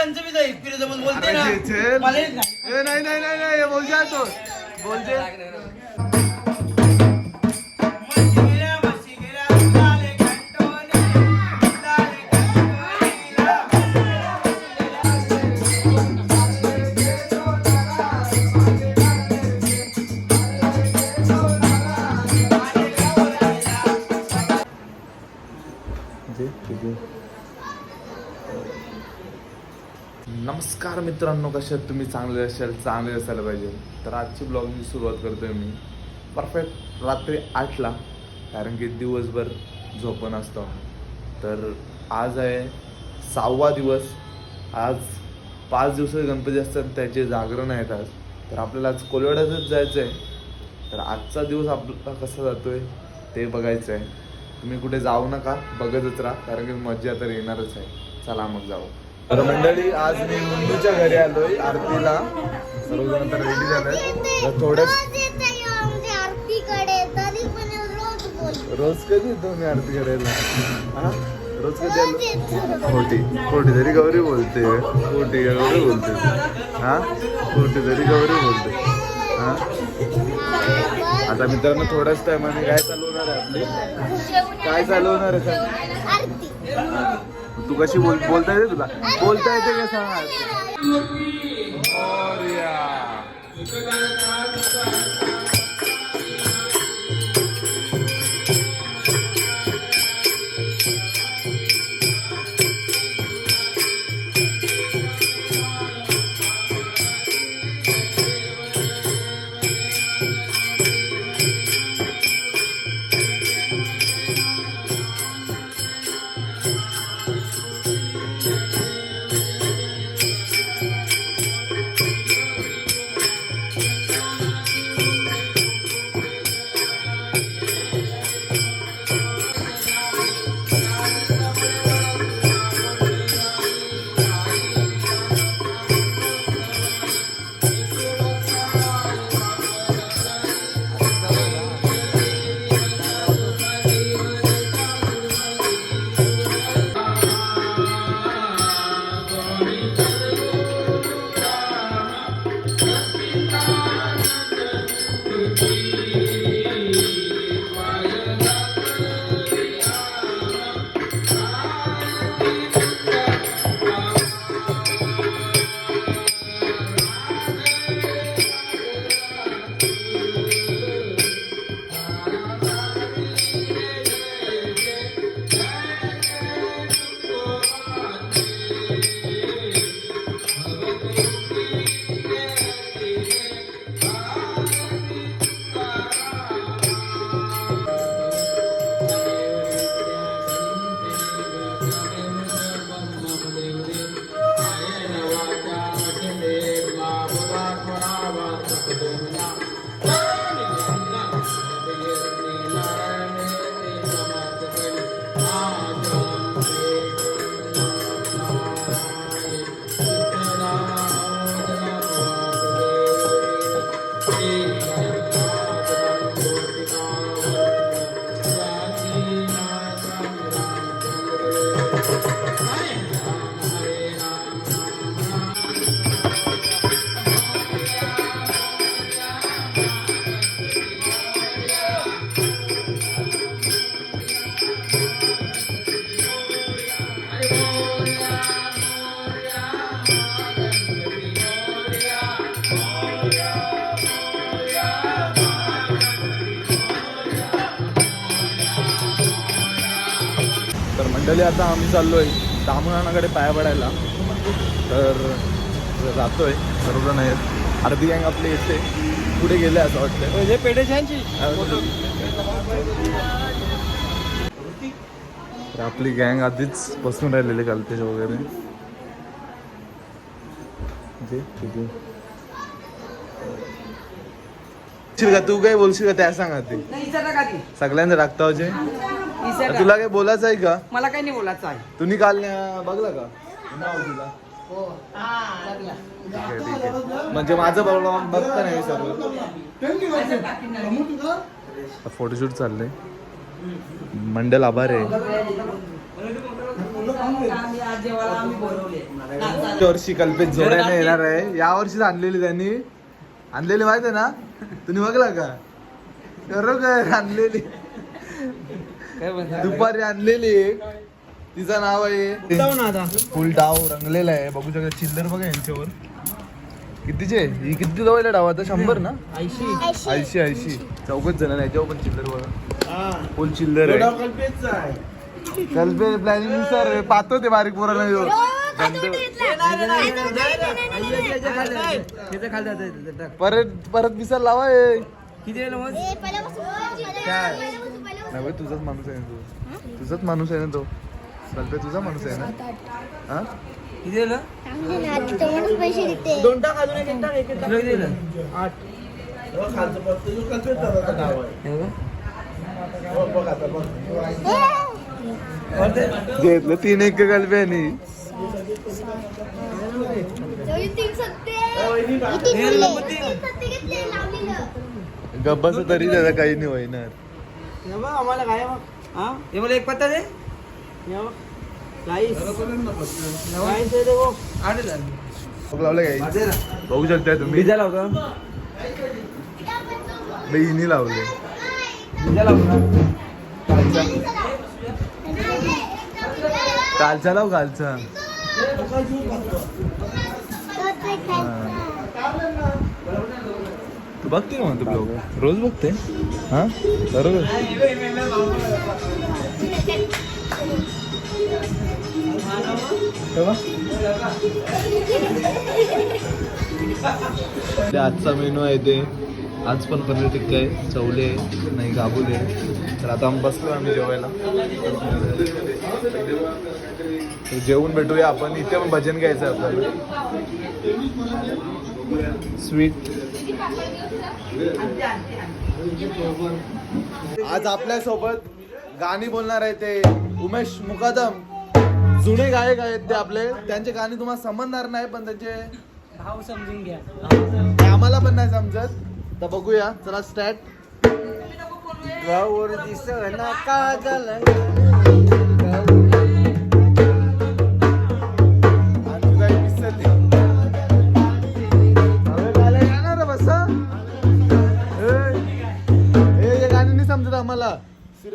कंच जाईल बोलते ना. मला नाही नाही नाही बोलते तो बोलते मित्रांनो कसे तुम्ही चांगले असाल चांगले असायला पाहिजे. तर आजची ब्लॉगची सुरुवात करतो आहे मी. परफेक्ट रात्री आठला कारण की दिवसभर झोपण असतो. तर आज आहे सहावा दिवस. आज पाच दिवसाचे गणपती असतात त्याचे जागरण आहेत आज. तर आपल्याला आज कोलवाड्यातच जायचं आहे तर आजचा दिवस आपला कसा जातो आहे ते बघायचं आहे तुम्ही कुठे जाऊ नका बघतच राहा कारण की मज्जा तर येणारच आहे. चला मग जाऊ. तर मंडळी आज मी मुंडूच्या घरी आलोय आरतीला. सर्वजण तर रेडी झाले तर थोडंच रोज कधी येतो मी आरती करायला हा? रोज कधी आलो? खोटी. खोटी तरी गौरी बोलते. खोटी गौरी बोलते. हा? खोटी तरी गौरी बोलते. हा? आता मित्रांनो थोड्याच टायमाने काय चालू होणार आहे आपली? काय चालू होणार आहे? सांग आरती. तू कशी बोल बोलता येते तुला? बोलता येते का सांग? मंडळी आता आम्ही चाललोय दामणाकडे पाया पडायला. तर जातोय. सर्वजण आहेत अर्धी गँग आपली येते. पुढे गेले असं वाटतं हे पेढेच्यांची तर आपली गँग आधीच बसून राहिलेली कालतेच वगैरे. आहे. का तू? काय बोलशील का त्या सांग आधी सगळ्यांना टाकता तुला काय बोलायचं आहे का? मला काही नाही बोलायचं आहे. तुम्ही काल बघला का? नाव तुला ठीक आहे, ठीक आहे. म्हणजे माझं प्रॉब्लेम बघता नाही सर्व. फोटोशूट चाललंय. मंडल आभार आहे. आम्ही आज जेवायला आम्ही बोलवले या वर्षी कल्पेत जोड्याने येणार आहे. या वर्षीच आणलेली त्यांनी. आणलेली माहिती आहे ना? तुम्ही बघला का? बरोबर आणलेली. दुपारी आणलेली तिचं नाव आहे फुल डाव रंगलेला आहे बघू शकता चिल्लर बघा यांच्यावर कितीचे ही किती जवळ डाव आता शंभर ना ऐंशी ऐंशी ऐंशी चौकच जण याच्यावर पण चिल्लर बघा फुल चिल्लर आहे कल्पे प्लॅनिंगनुसार पाहतो ते बारीक पोरांना ह्यो. परत परत विसर लावा हे. किती बाई, तुझाच माणूस आहे ना तू. तुझाच माणूस आहे ना तो. कल्पे तुझा माणूस आहे ना? हा? किती पैसे देते दोन टाक अजून एक एक टाक एक एक टाक. किती वेळ आठ. घेतलं तीन एक कल्पे आणि तीन सत्ते. तीन बोलले. तीन सत्ते घेतले लावलेलं. गब्बाच तरी त्याचा काही नाही होईणार हे बघ आम्हाला काय मग? हा? हे मला एक पत्ता दे. हे बघ राईस राईस दे बघ. भूक लावलं काय बघू शकता तुम्ही. पिझ्झा लावतो. हिनी लावले. पिझ्झा लावतो कालचा. लाव कालचा. तू बघते का म्हणतो ब्लॉग. रोज बघते. हा? बरोबर. ते आजचा मेनू आहे ते. आज पण पनीर टिक्का आहे चवले नाही गाबुले तर आता आम्ही बसलो आम्ही जेवायला. जेवून भेटूया आपण. इथे पण भजन घ्यायचं आहे आपल्याला. स्वीट आज आपल्यासोबत गाणी बोलणार आहे ते उमेश मुकादम. जुने गायक आहेत ते आपले. त्यांचे गाणी तुम्हाला समजणार नाही पण त्यांचे भाव समजून घ्या. ते आम्हाला पण नाही समजत. तर बघूया चला स्टार्ट गावर दिसना काजल.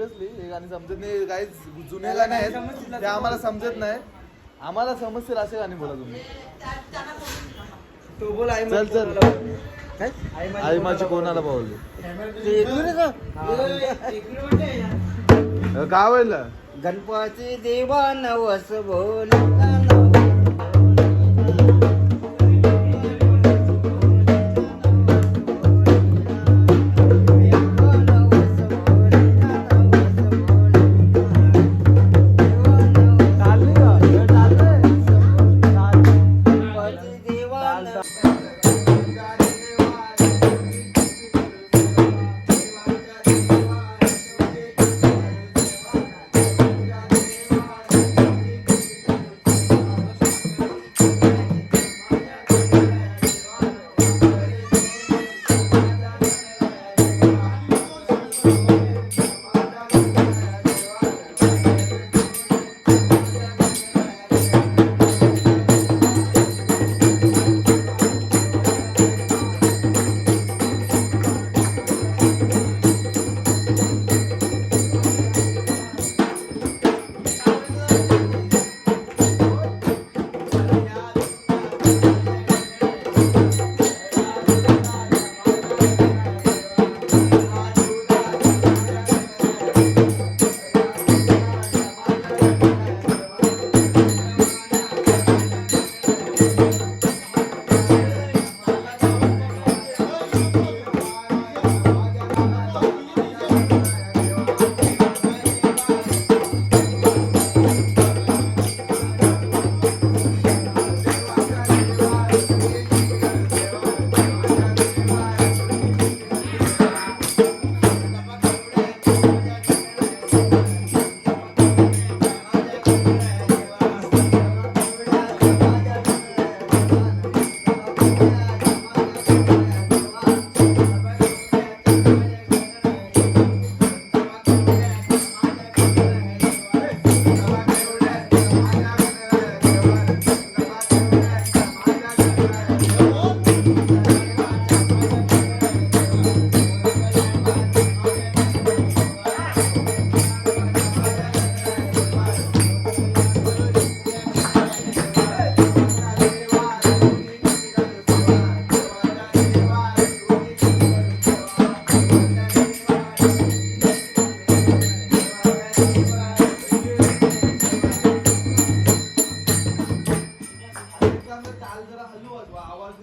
सिरियसली हे गाणी समजत नाही. काही जुने गाणे आहेत. ते आम्हाला समजत नाही. आम्हाला समजतील असे गाणी बोला तुम्ही. तो बोल आई चल चल. काय? आई माझी कोणाला पावली काय होईल? गणपती देवा नवस बोल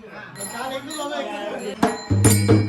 நான் எங்க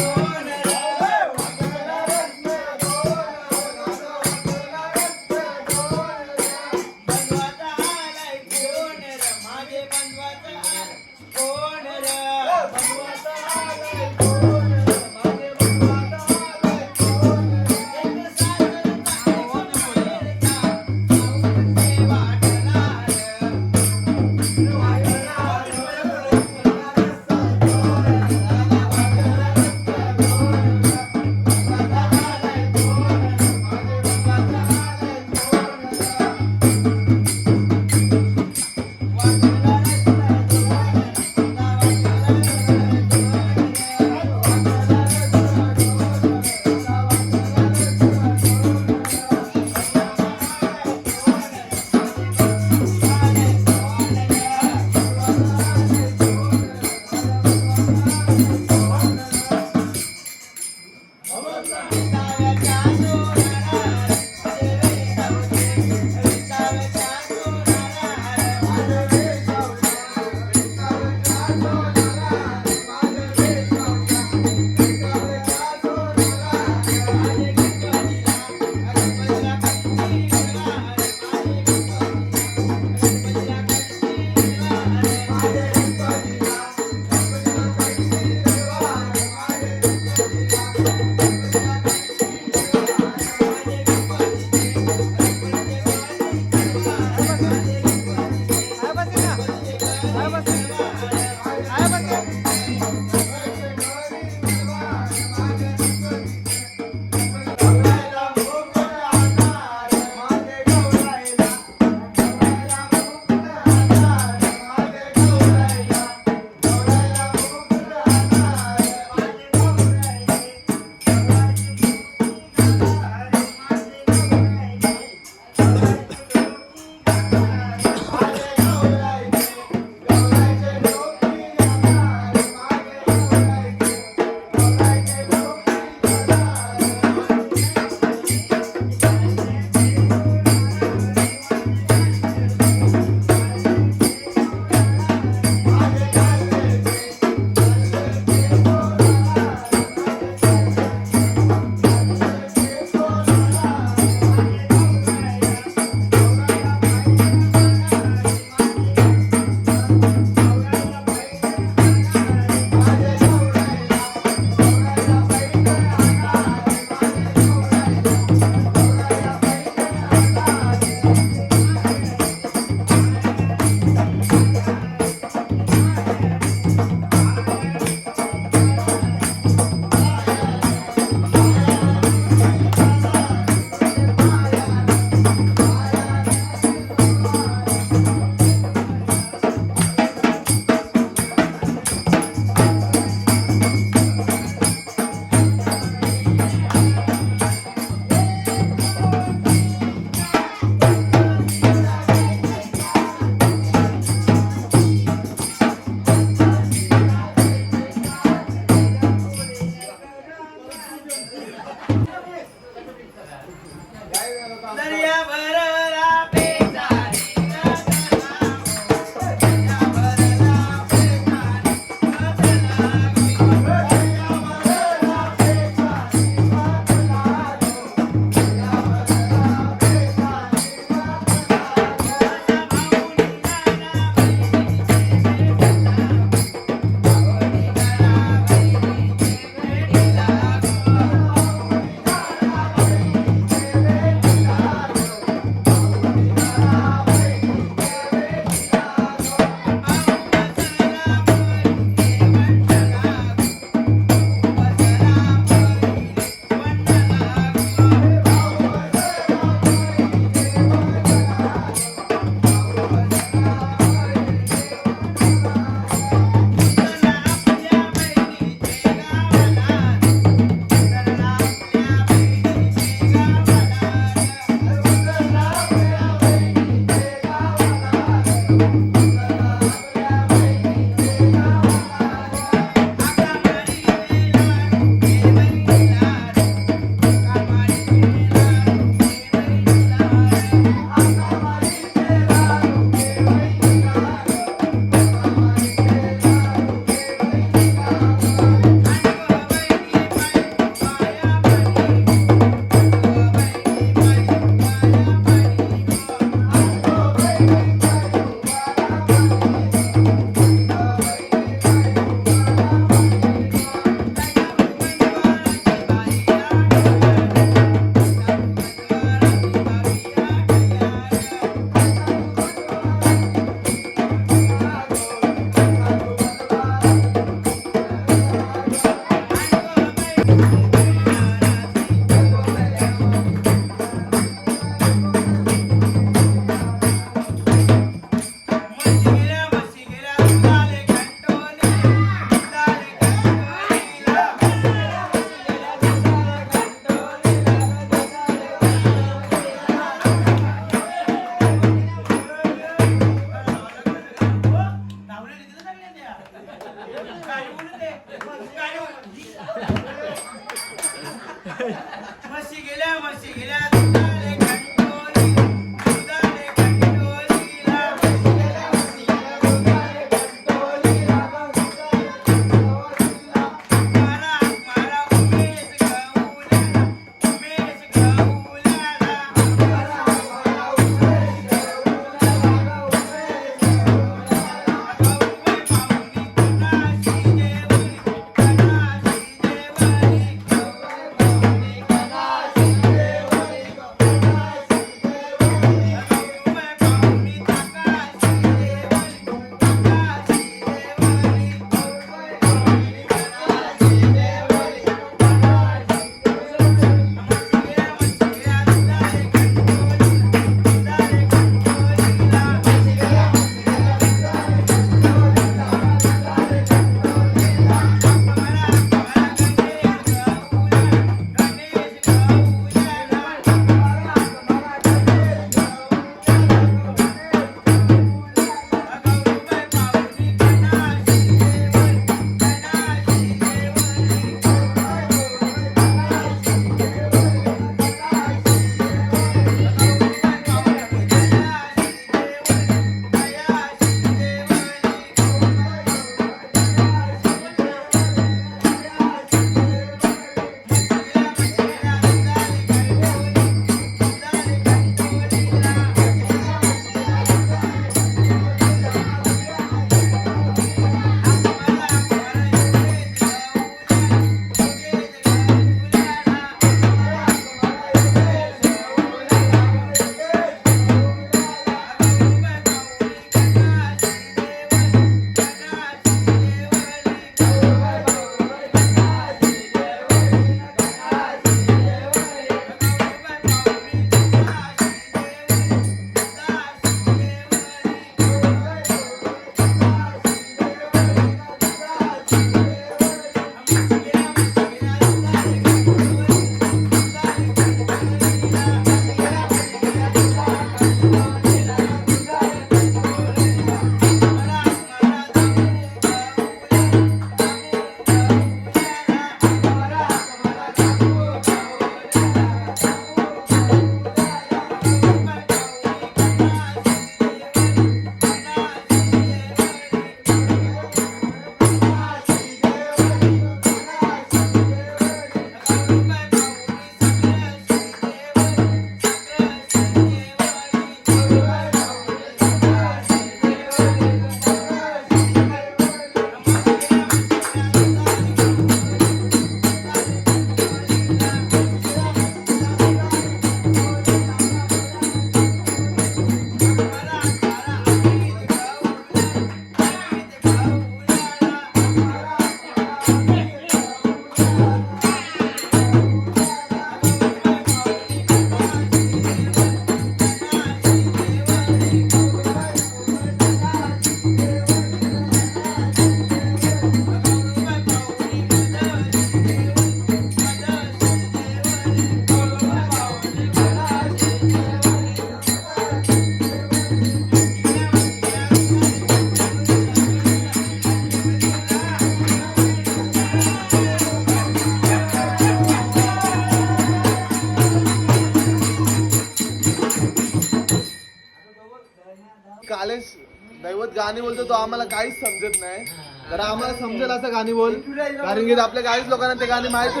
काहीच समजत नाही. तर आम्हाला समजेल असं गाणी बोल. कारण की आपल्या काहीच लोकांना ते गाणी माहिती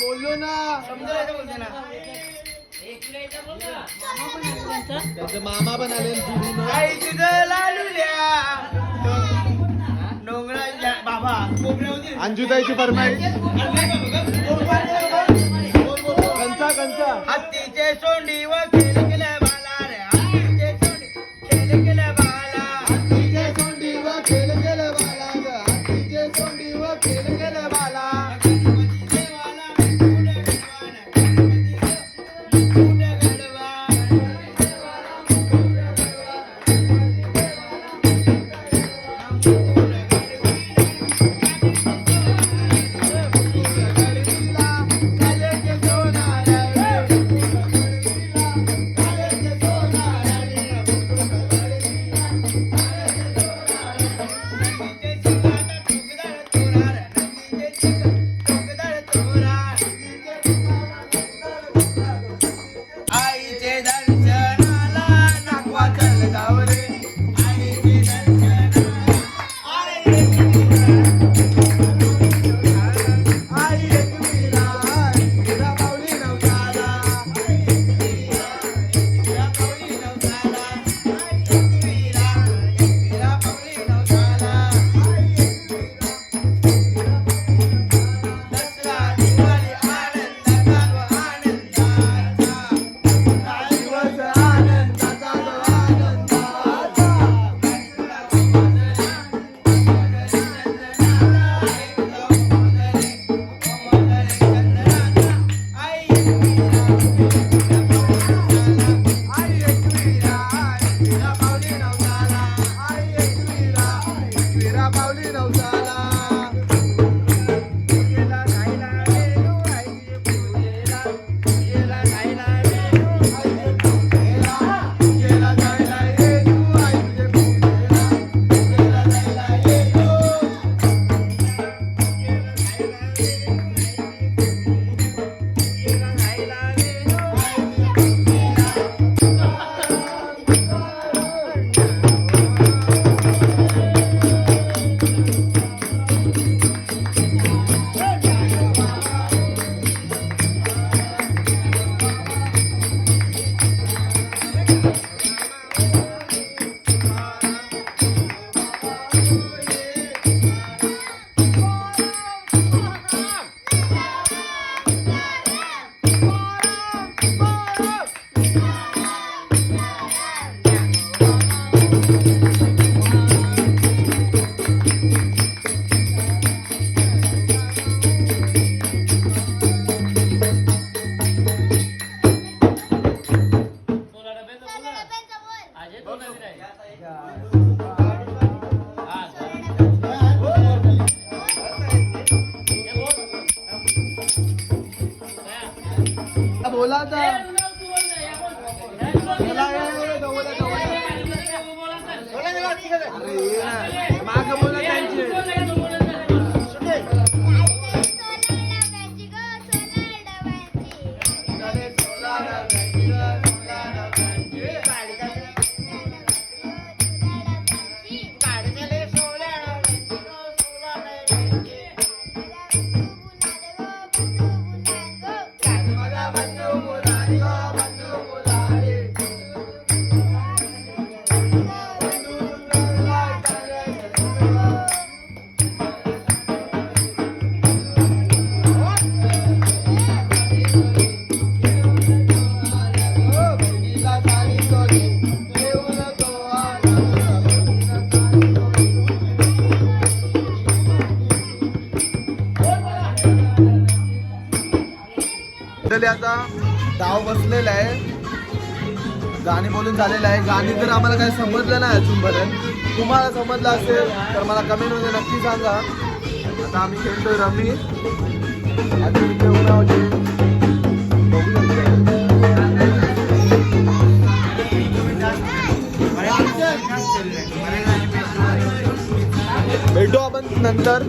बोललो ना. त्याचे मामा पण आले अंजुताईची परमाई कंचा कंचा. हत्तीचे सोंडी व बोला बोला माग बोला त्यांचे भाव बसलेला आहे. गाणी बोलून झालेलं आहे. गाणी तर आम्हाला काही समजलं नाही बरं तुम्हाला समजलं असेल तर मला कमेंटमध्ये नक्की सांगा. आता आम्ही खेळतोय रमी. अजून भेटू आपण नंतर.